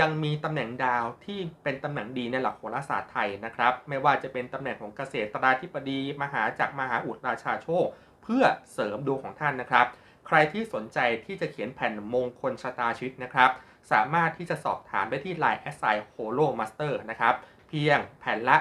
ยังมีตำแหน่งดาวที่เป็นตำแหน่งดีในหลักโหราศาสตร์ไทยนะครับ ไม่ว่าจะเป็นตำแหน่งของเกษตราธิบดี มหาจักรมหาอุดราชาโชค เพื่อเสริมดวงของท่านนะครับ ใครที่สนใจที่จะเขียนแผ่นมงคลชะตาชีวิตนะครับ สามารถที่จะสอบถามได้ที่ Line แอสไซโฮโลมาสเตอร์นะครับ เพียงแผ่นละ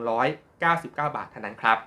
199 บาทเท่านั้นครับ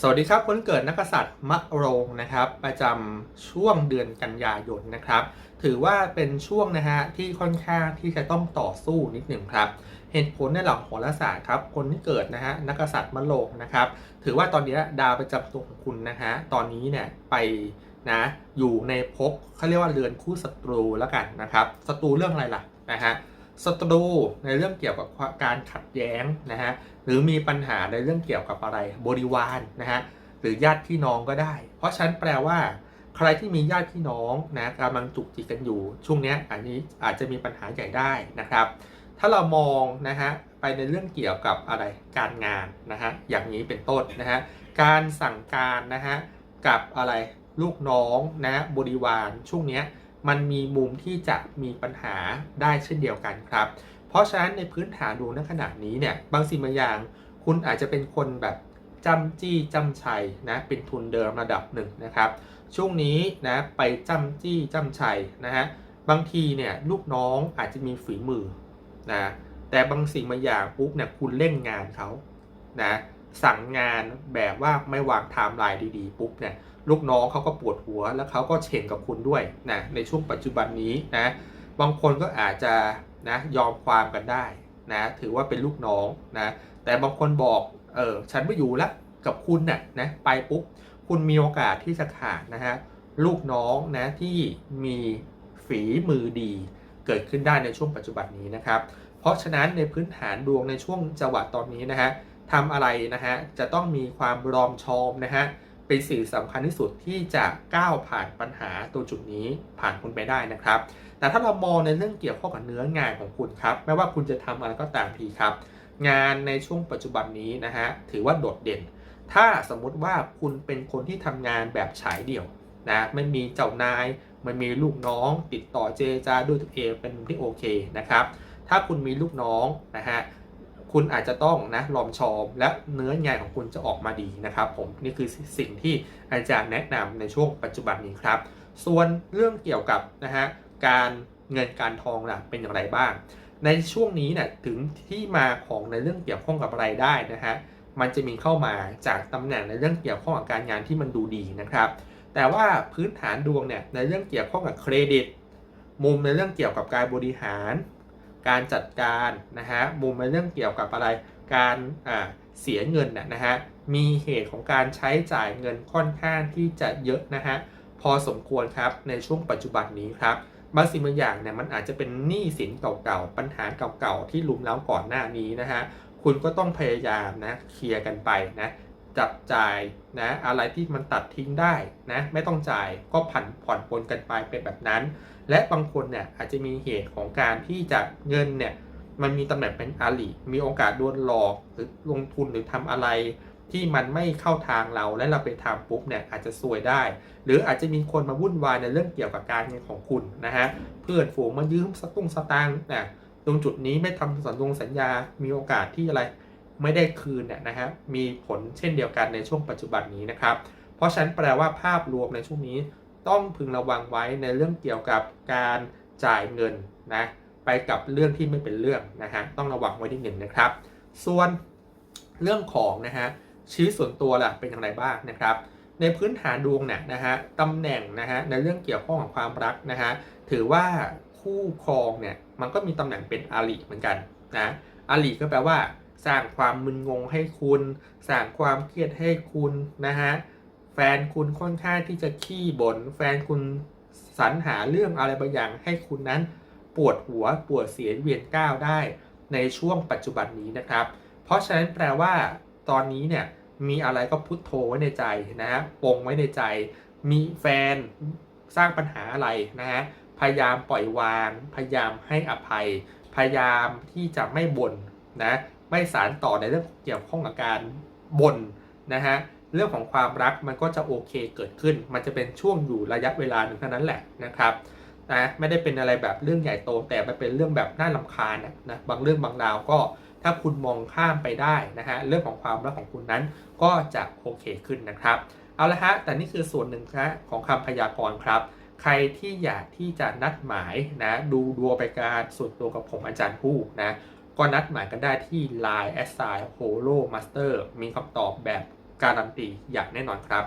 สวัสดีครับคนเกิดนักษัตริย์มะโรงนะครับ ประจำช่วงเดือนกันยายนนะครับ ถือว่าเป็นช่วงนะฮะที่ค่อนข้างที่จะต้องต่อสู้นิดหนึ่งครับ เหตุผลในหลักโหราศาสตร์ครับ คนที่เกิดนะฮะนักกษัตริย์มะโรงนะครับ ถือว่าตอนนี้ดาวประจำตัวของคุณนะฮะตอนนี้เนี่ยไปนะอยู่ในภพเขาเรียกว่าเรือนคู่ศัตรูแล้วกันนะครับศัตรูเรื่องอะไรล่ะนะฮะ ศัตรูในเรื่องเกี่ยวกับการขัดแย้งนะฮะหรือมีปัญหาในเรื่องเกี่ยวกับอะไรบริวารนะฮะหรือญาติพี่น้องก็ได้ เพราะฉะนั้นแปลว่า ใครที่มีญาติพี่น้องนะกำลังจุกจิกกันอยู่ ช่วงนี้อันนี้อาจจะมีปัญหาใหญ่ได้นะครับ ถ้าเรามองนะฮะไปในเรื่องเกี่ยวกับอะไรการงานนะฮะอย่างนี้เป็นต้นนะฮะการสั่งการนะฮะกับอะไรลูกน้องนะบริวารช่วงนี้ มันมีมุมที่จะมีปัญหาได้เช่นเดียวกันครับ เพราะฉะนั้นในพื้นฐานดูณขณะนี้เนี่ยบางสิ่งบางอย่างคุณอาจจะเป็นคนแบบจำจี้จำชัยนะเป็นทุนเดิมระดับหนึ่งนะครับ ช่วงนี้นะไปจำจี้จำชัยนะฮะบางทีเนี่ยลูกน้องอาจจะมีฝีมือนะแต่บางสิ่งบางอย่างปุ๊บเนี่ยคุณเล่นงานเขานะสั่งงานแบบว่าไม่วางไทม์ไลน์ดีๆปุ๊บเนี่ย ลูกน้องเขาก็ปวดหัวแล้วเขาก็เฉ่งกับคุณด้วยนะในช่วงปัจจุบันนี้นะบางคนก็อาจจะนะยอมความกันได้นะถือว่าเป็นลูกน้องนะแต่บางคนบอกเออฉันไม่อยู่แล้วกับคุณน่ะนะไปปุ๊บคุณมีโอกาสที่จะขาดนะฮะลูกน้องนะที่มีฝีมือดีเกิดขึ้นได้ในช่วงปัจจุบันนี้นะครับ เพราะฉะนั้นในพื้นฐานดวงในช่วงจังหวะตอนนี้นะฮะทำอะไรนะฮะจะต้องมีความรอมชอมนะฮะ เป็นสิ่งสำคัญที่สุดที่จะก้าวผ่านปัญหาตัวจุดนี้ผ่านคุณไปได้นะครับ แต่ถ้าเรามองในเรื่องเกี่ยวข้องกับเนื้องานของคุณครับ ไม่ว่าคุณจะทำอะไรก็ตามทีครับ งานในช่วงปัจจุบันนี้นะฮะถือว่าโดดเด่น ถ้าสมมุติว่าคุณเป็นคนที่ทำงานแบบฉายเดี่ยวนะไม่มีเจ้านายไม่มีลูกน้อง ติดต่อเจรจาด้วยตัวเองเป็นที่โอเคนะครับ ถ้าคุณมีลูกน้องนะฮะ คุณอาจจะต้องนะลอมชอมและเนื้องานของคุณจะออกมาดีนะครับ ผมนี่คือสิ่งที่อาจารย์แนะนำในช่วงปัจจุบันนี้ครับ ส่วนเรื่องเกี่ยวกับนะฮะการเงินการทองล่ะเป็นอย่างไรบ้าง ในช่วงนี้เนี่ยถึงที่มาของในเรื่องเกี่ยวข้องกับรายได้นะฮะมันจะมีเข้ามาจากตำแหน่งในเรื่องเกี่ยวข้องกับการงานที่มันดูดีนะครับ แต่ว่าพื้นฐานดวงเนี่ยในเรื่องเกี่ยวข้องกับเครดิต มุมในเรื่องเกี่ยวกับการบริหาร การจัดการนะฮะมุมในเรื่องเกี่ยวกับอะไรการเสียเงินน่ะนะฮะมีเหตุของการใช้จ่ายเงินค่อนข้างที่จะเยอะนะฮะพอสมควรครับในช่วงปัจจุบันนี้ครับบางสิ่งบางอย่างเนี่ยมันอาจจะเป็นหนี้สินเก่าๆ ปัญหาเก่าๆ ที่ลุมเล้าก่อนหน้านี้นะฮะ คุณก็ต้องพยายามนะเคลียร์กันไปนะ จับจ่ายนะอะไรที่มันตัดทิ้งได้นะไม่ต้องจ่ายก็ผ่อนผ่อนปลนกันไปเป็นแบบนั้น และบางคนเนี่ยอาจจะมีเหตุของการที่จะเงินเนี่ยมันมีตำแหน่งเป็นอาลีมีโอกาสโดนหลอกหรือลงทุนหรือทำอะไรที่มันไม่เข้าทางเราและเราไปทำปุ๊บเนี่ยอาจจะซวยได้ หรืออาจจะมีคนมาวุ่นวายในเรื่องเกี่ยวกับการเงินของคุณนะฮะเพื่อนฝูงมายืมสตุ้งสตางค์นะตรงจุดนี้ไม่ทำสัญญงสัญญา มีโอกาสที่อะไร ไม่ได้คืนเนี่ยนะฮะมีผลเช่นเดียวกันในช่วงปัจจุบันนี้นะครับ เพราะฉะนั้นแปลว่าภาพรวมในช่วงนี้ต้องพึงระวังไว้ในเรื่องเกี่ยวกับการจ่ายเงินนะไปกับเรื่องที่ไม่เป็นเรื่องนะฮะต้องระวังไว้นิดหนึ่งนะครับ ส่วนเรื่องของนะฮะชีวิตส่วนตัวล่ะเป็นอย่างไรบ้างนะครับ ในพื้นฐานดวงเนี่ยนะฮะตำแหน่งนะฮะในเรื่องเกี่ยวข้องกับความรักนะฮะถือว่าคู่ครองเนี่ยมันก็มีตำแหน่งเป็นอาลีเหมือนกันนะอาลีก็แปลว่า สร้างความมึนงงให้คุณ สร้างความเครียดให้คุณนะฮะแฟนคุณค่อนข้างที่จะขี้บน่นแฟนคุณสรรหาเรื่องอะไรบางอย่างให้คุณนั้นปวดหัวปวดเสียเวียนก้าวได้ในช่วงปัจจุบันนี้นะครับ เพราะฉะนั้นแปลว่าตอนนี้เนี่ยมีอะไรก็พุทโธไว้ในใจนะฮะปงไว้ในใจ มีแฟนสร้างปัญหาอะไรนะฮะพยายามปล่อยวาง พยายามให้อภัย พยายามที่จะไม่บ่นนะ ไม่สารต่อในเรื่องเกี่ยวข้องกับการบ่นนะฮะเรื่องของความรักมันก็จะโอเคเกิดขึ้น มันจะเป็นช่วงอยู่ระยะเวลาหนึ่งเท่านั้นแหละนะครับนะไม่ได้เป็นอะไรแบบเรื่องใหญ่โตแต่มันเป็นเรื่องแบบน่าลำคาญนะนะบางเรื่องบางราวก็ถ้าคุณมองข้ามไปได้นะฮะเรื่องของความรักของคุณนั้นก็จะโอเคขึ้นนะครับ เอาละฮะแต่นี่คือส่วนหนึ่งนะของคำพยากรณ์ครับ ใครที่อยากที่จะนัดหมายนะดูดวงไปการส่วนตัวกับผมอาจารย์ผู้นะ ก็นัดหมายกันได้ที่ Line แอสไซน์โฮโลมาสเตอร์มีคำตอบแบบการันตีอย่างแน่นอนครับ